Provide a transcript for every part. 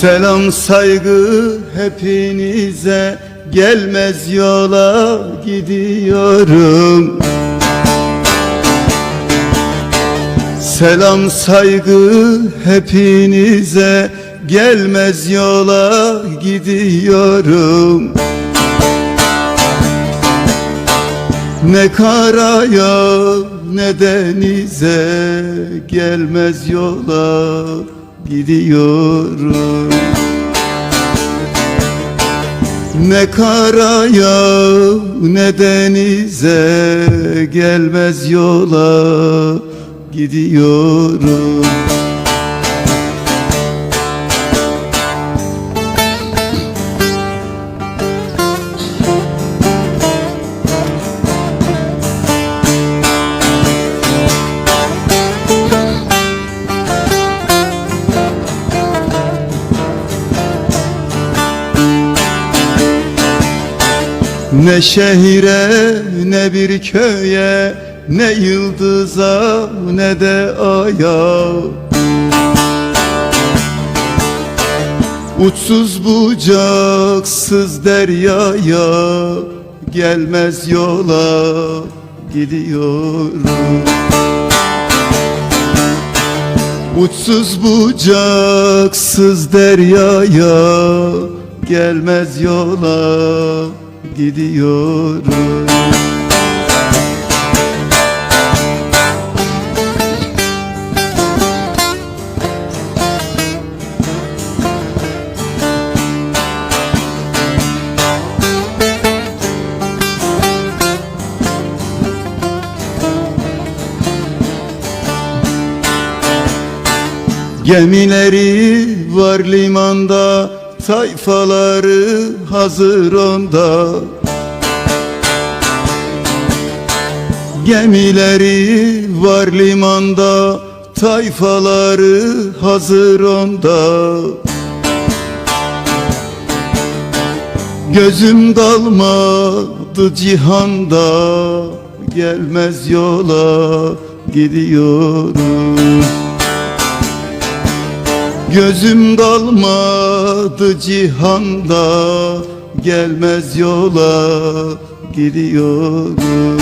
Selam saygı hepinize. Gelmez yola gidiyorum. Selam saygı hepinize. Gelmez yola gidiyorum. Ne karaya ne denize. Gelmez yola gidiyorum. Ne karaya ne denize Gelmez yola gidiyorum Ne şehire ne bir köye Ne yıldıza ne de aya. Uçsuz bucaksız deryaya Gelmez yola gidiyorum. Uçsuz bucaksız deryaya Gelmez yola gidiyorum Gemileri var limanda Tayfaları hazır onda. Gemileri var limanda Tayfaları hazır onda. Gözüm dalmadı cihanda Gelmez yola gidiyorum Gözüm dalmadı cihanda Gelmez yola gidiyorum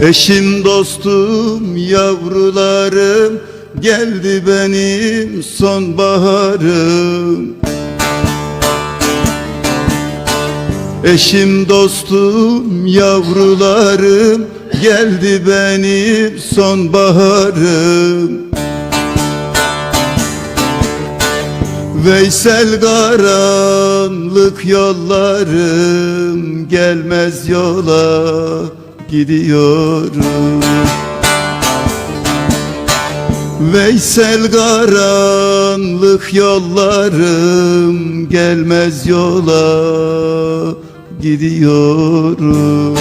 Eşim dostum yavrularım Geldi benim sonbaharım. Eşim dostum yavrularım Geldi benim sonbaharım. Veysel karanlık yollarım Gelmez yola gidiyorum. Veysel karanlık yollarım Gelmez yola gidiyorum